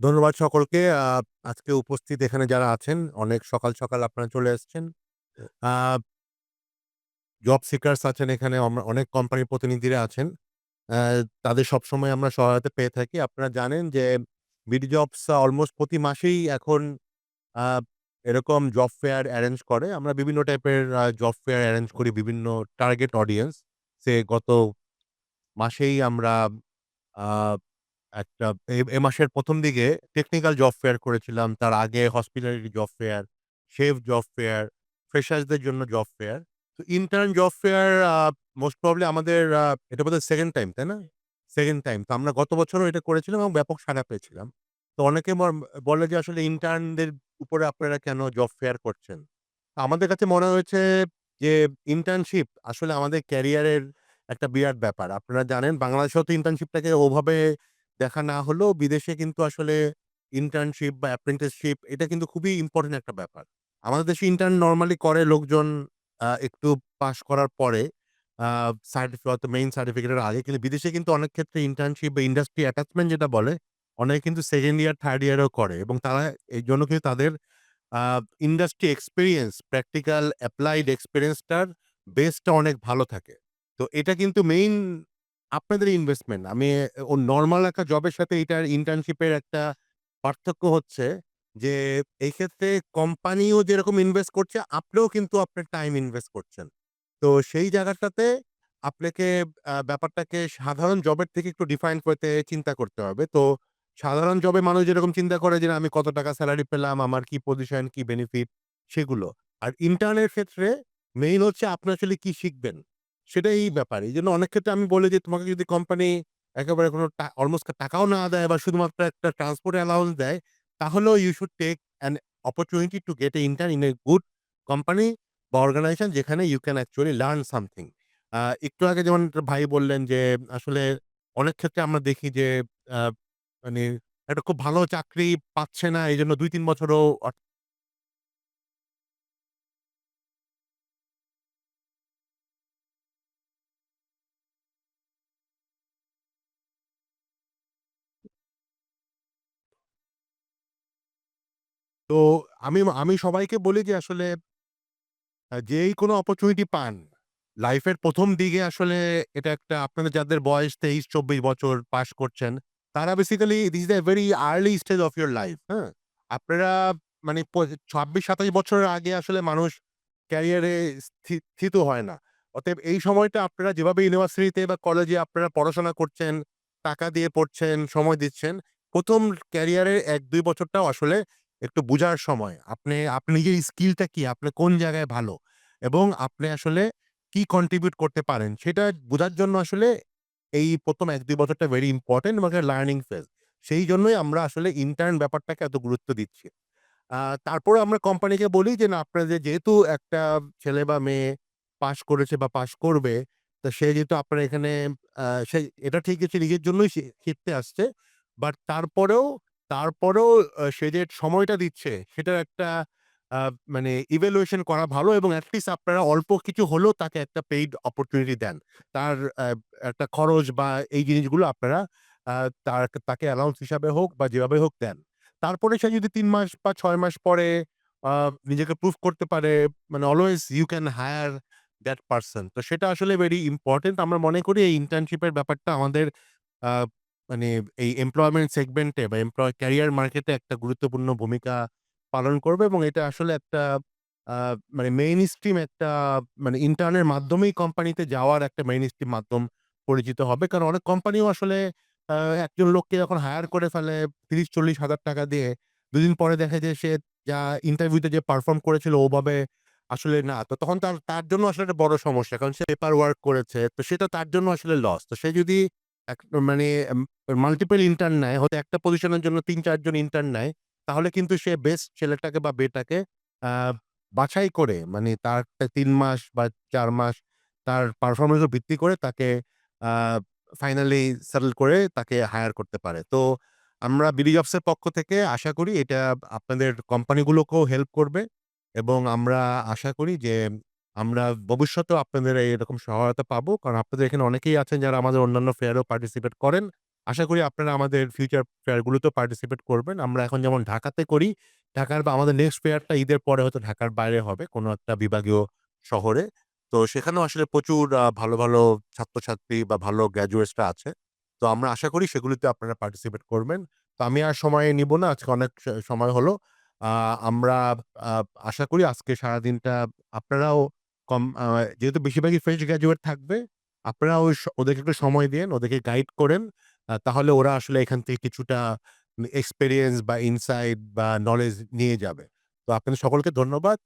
ধন্যবাদ সকলকে। আজকে উপস্থিত এখানে যারা আছেন, অনেক সকাল, সকাল আপনারা চলে এসছেন। জব সিকার্স আছেন এখানে, অনেক কোম্পানির প্রতিনিধিরা আছেন। তাদের সবসময় আমরা সহায়তা পেয়ে থাকি। আপনারা জানেন যে বিডি জবস অলমোস্ট প্রতি মাসেই এখন এরকম জব ফেয়ার এরেঞ্জ করে। আমরা বিভিন্ন টাইপের জব ফেয়ার এরেঞ্জ করি বিভিন্ন টার্গেট অডিয়েন্স। সে গত মাসেই আমরা একটা এ এ মাসের ১ম দিকে টেকনিক্যাল জব ফেয়ার করেছিলাম। তার আগে hospitality job fair, chef job fair, ফ্রেশার্সদের জন্য জব ফেয়ার। তো intern job fair most probably আমাদের এটা বোধহয় 2nd টাইম, তাই না? 2nd time. তো আমরা গত বছরও এটা করেছিলাম এবং ব্যাপক সাড়া পেয়েছিলাম। তো অনেকে বলে যে আসলে ইন্টার্নদের উপরে আপনারা কেন জব ফেয়ার করছেন? আমাদের কাছে মনে হয়েছে যে ইন্টার্নশিপ আসলে আমাদের ক্যারিয়ারের একটা বিরাট ব্যাপার। আপনারা জানেন বাংলাদেশেও তো ইন্টার্নশিপটাকে ওভাবে দেখা না হলেও বিদেশে কিন্তু আসলে ইন্টার্নশিপ বা অ্যাপ্রেন্টিসশিপ এটা কিন্তু খুবই ইম্পোর্টেন্ট একটা ব্যাপার। আমাদের দেশে ইন্টার্ন নরমালি করে লোকজন একটু পাস করার পরে আ মেইন সার্টিফিকেটের আগে। কিন্তু বিদেশে কিন্তু অনেক ক্ষেত্রে ইন্টার্নশিপ বা ইন্ডাস্ট্রি অ্যাটাচমেন্ট যেটা বলে, অনেকে কিন্তু 2nd ইয়ার, 3rd ইয়ারেও করে এবং তারা এইজন্য কিন্তু তাদের ইন্ডাস্ট্রি এক্সপেরিয়েন্স, প্র্যাকটিক্যাল অ্যাপ্লাইড এক্সপেরিয়েন্সটার বেসটা অনেক ভালো থাকে। তো এটা কিন্তু মেইন আপনাদের ইনভেস্টমেন্ট। আমি ও নর্মাল একটা জবের সাথে এটার ইন্টার্নশিপের একটা পার্থক্য হচ্ছে যে, এই ক্ষেত্রে কোম্পানিও যেরকম ইনভেস্ট করছে, আপনিও কিন্তু আপনার টাইম ইনভেস্ট করছেন। তো সেই জায়গাটাতে আপনাকে ব্যাপারটাকে সাধারণ জবের থেকে একটু ডিফাইন করতে চিন্তা করতে হবে। তো সাধারণ জবে মানুষ যেরকম চিন্তা করে যে, আমি কত টাকা স্যালারি পেলাম, আমার কি পজিশন, কি বেনিফিট সেগুলো। আর ইন্টার্নের ক্ষেত্রে মেইন হচ্ছে আপনি আসলে কি শিখবেন? সেটাই ব্যাপার। এইজন্য অনেক ক্ষেত্রে আমি বলি যে, তোমাকে যদি কোম্পানি একেবারে কোনো অলমোস্ট টাকাও না দেয় বা শুধুমাত্র একটা ট্রান্সপোর্ট অ্যালাউন্স দেয়, তাহলেও you should take an opportunity to get a intern in a good company বা অর্গানাইজেশন যেখানে you can actually learn something. একটু আগে যেমন ভাই বললেন যে, আসলে অনেক ক্ষেত্রে আমরা দেখি যে, মানে একটা খুব ভালো চাকরি পাচ্ছে না। এজন্য ২-৩ বছরও অ তো আমি আমি সবাইকে বলি যে আসলে আ যেই কোনো অপরচুনিটি পান, লাইফের ১ম দিকে আসলে এটা একটা আপনাদের যাদের বয়স ২৩-২৪ বছর পাস করছেন, তারা basically this is a very early stage of your life, হ্যাঁ? আপনারা মানে প ২৬-২৭ বছরের আগে আসলে মানুষ ক্যারিয়ারে স্থি স্থিত হয় না। অতএব এই সময়টা আপনারা যেভাবে ইউনিভার্সিটিতে বা কলেজে আপনারা পড়াশোনা করছেন, টাকা দিয়ে পড়ছেন, সময় দিচ্ছেন, ১ম ক্যারিয়ারের ১-২ বছরটাও আসলে একটু বোঝার সময়। আপনি আপনি নিজের স্কিলটা কি? আপনি কোন জায়গায় ভালো? এবং আপনি আসলে কি কন্ট্রিবিউট করতে পারেন? সেটা বোঝার জন্য আসলে এই ১ম ১-২ বছরটা ভেরি ইম্পোর্টেন্ট এবং লার্নিং ফেজ। সেই জন্যই আমরা আসলে ইন্টার্ন ব্যাপারটাকে এত গুরুত্ব দিচ্ছি। তারপরে আমরা কোম্পানিকে বলি যে, না আপনাদের যেহেতু একটা ছেলে বা মেয়ে পাস করেছে বা পাস করবে, তো সে যেহেতু আপনার এখানে সে এটা ঠিকই সে নিজের জন্যই শিখতে আসছে। বাট তারপরেও তারপরেও সে যে সময়টা দিচ্ছে, সেটার একটা মানে ইভ্যালুয়েশন করা ভালো এবং এট লিস্ট আপনারা অল্প কিছু হলেও তাকে একটা পেইড অপরচুনিটি দেন। তার একটা খরচ বা এই জিনিসগুলো আপনারা তার, তাকে অ্যালাউন্স হিসাবে হোক বা যেভাবে হোক দেন। তারপরে সে যদি তিন মাস বা ছয় মাস পরে নিজেকে প্রুফ করতে পারে মানে always you can hire that person. তো সেটা আসলে ভেরি ইম্পোর্টেন্ট। আমরা মনে করি এই ইন্টার্নশিপের ব্যাপারটা আমাদের মানে এই এমপ্লয়মেন্ট সেগমেন্টে বা এমপ্লয় ক্যারিয়ার মার্কেটে একটা গুরুত্বপূর্ণ ভূমিকা পালন করবে এবং এটা আসলে একটা মানে মেইনস্ট্রিম একটা মানে ইন্টার্নের মাধ্যমেই কোম্পানিতে যাওয়ার একটা মেইন স্ট্রিম মাধ্যম পরিচিত হবে। কারণ অনেক কোম্পানিও আসলে আ একজন লোককে যখন হায়ার করে ফেলে ৩০-৪০ হাজার টাকা দিয়ে, ২ দিন পরে দেখে যে সে যা ইন্টারভিউতে যে পারফর্ম করেছিল ওভাবে আসলে না। তো তখন তার তার জন্য আসলে একটা বড় সমস্যা। কারণ সে পেপার ওয়ার্ক করেছে। তো সেটা তার জন্য আসলে লস। তো সে যদি এক মানে মাল্টিপল ইন্টার্ন নেয়, হয়তো একটা পজিশনের জন্য তিন চারজন ইন্টার্ন নেয়, তাহলে কিন্তু সে বেস্ট ছেলেটাকে বা বেটাকে বাছাই করে মানে তার তিন মাস বা চার মাস তার পারফরম্যান্স এর ভিত্তি করে তাকে ফাইনালি সেটল করে তাকে হায়ার করতে পারে। তো আমরা বিডিজবস এর পক্ষ থেকে আশা করি এটা আপনাদের কোম্পানিগুলোকেও হেল্প করবে এবং আমরা আশা করি যে আমরা ভবিষ্যতেও আপনাদের এরকম সহায়তা পাবো। কারণ আপনাদের এখানে অনেকেই আছেন যারা আমাদের অন্যান্য ফেয়ারেও পার্টিসিপেট করেন। আশা করি আপনারা আমাদের ফিউচার ফেয়ারগুলোতেও পার্টিসিপেট করবেন। আমরা এখন যেমন ঢাকাতে করি, ঢাকার বা আমাদের নেক্সট ফেয়ারটা ঈদের পরে হয়তো ঢাকার বাইরে হবে কোনো একটা বিভাগীয় শহরে। তো সেখানেও আসলে প্রচুর ভালো, ভালো ছাত্রছাত্রী বা ভালো গ্র্যাজুয়েটসরা আছে। তো আমরা আশা করি সেগুলিতে আপনারা পার্টিসিপেট করবেন। তো আমি আর সময় নিব না। আজকে অনেক সময় হলো। আমরা আশা করি আজকে সারাদিনটা আপনারাও কম যেহেতু বেশিরভাগই ফ্রেশ গ্র্যাজুয়েট থাকবে, আপনারা ওই ওদেরকে একটু সময় দিয়েন, ওদেরকে গাইড করেন। তাহলে ওরা আসলে এখান থেকে কিছুটা এক্সপেরিয়েন্স বা ইনসাইট বা নলেজ নিয়ে যাবে। তো আপনাদের সকলকে ধন্যবাদ।